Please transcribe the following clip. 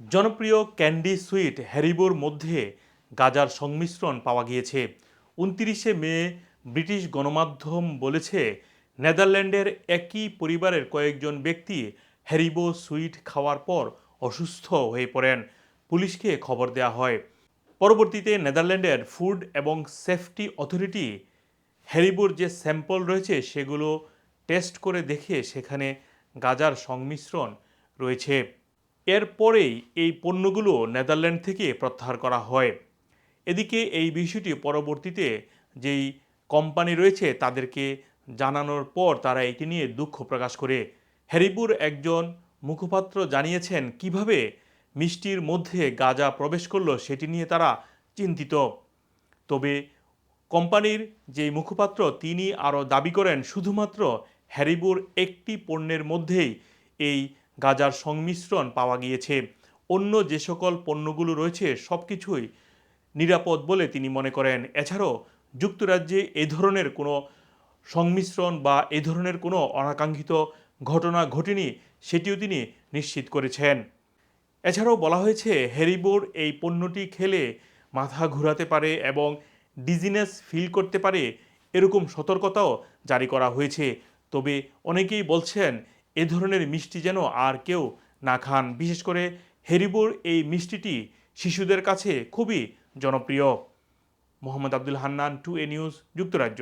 জনপ্রিয় candy sweet হ্যারিবোর মধ্যে গাজার সংমিশ্রণ পাওয়া গিয়েছে। উনতিরিশে মে ব্রিটিশ গণমাধ্যম বলেছে, নেদারল্যান্ডের একই পরিবারের কয়েকজন ব্যক্তি হ্যারিবো সুইট খাওয়ার পর অসুস্থ হয়ে পড়েন। পুলিশকে খবর দেওয়া হয়। পরবর্তীতে নেদারল্যান্ডের ফুড এবং সেফটি অথরিটি হ্যারিবোর যে স্যাম্পল রয়েছে সেগুলো টেস্ট করে দেখে সেখানে গাজার সংমিশ্রণ রয়েছে। এরপরেই এই পণ্যগুলো নেদারল্যান্ড থেকে প্রত্যাহার করা হয়। এদিকে এই বিষয়টি পরবর্তীতে যেই কোম্পানি রয়েছে তাদেরকে জানানোর পর তারা এটি নিয়ে দুঃখ প্রকাশ করে। হ্যারিপুর একজন মুখপাত্র জানিয়েছেন, কীভাবে মিষ্টির মধ্যে গাজা প্রবেশ করল সেটি নিয়ে তারা চিন্তিত। তবে কোম্পানির যে মুখপাত্র তিনি আরও দাবি করেন, শুধুমাত্র হ্যারিবুর একটি পণ্যের মধ্যেই এই গাজার সংমিশ্রণ পাওয়া গিয়েছে। অন্য যে সকল পণ্যগুলো রয়েছে সব কিছুই নিরাপদ বলে তিনি মনে করেন। এছাড়াও, যুক্তরাজ্যে এ ধরনের কোনো সংমিশ্রণ বা এ ধরনের কোনো অনাকাঙ্ক্ষিত ঘটনা ঘটেনি, সেটিও তিনি নিশ্চিত করেছেন। এছাড়াও বলা হয়েছে, হ্যারিবোর এই পণ্যটি খেলে মাথা ঘোরাতে পারে এবং ডিজিনেস ফিল করতে পারে, এরকম সতর্কতাও জারি করা হয়েছে। তবে অনেকেই বলছেন এ ধরনের মিষ্টি যেন আর কেউ না খান। বিশেষ করে হেরিবোর এই মিষ্টিটি শিশুদের কাছে খুবই জনপ্রিয়। মোহাম্মদ আব্দুল হান্নান, টু এ নিউজ, যুক্তরাজ্য।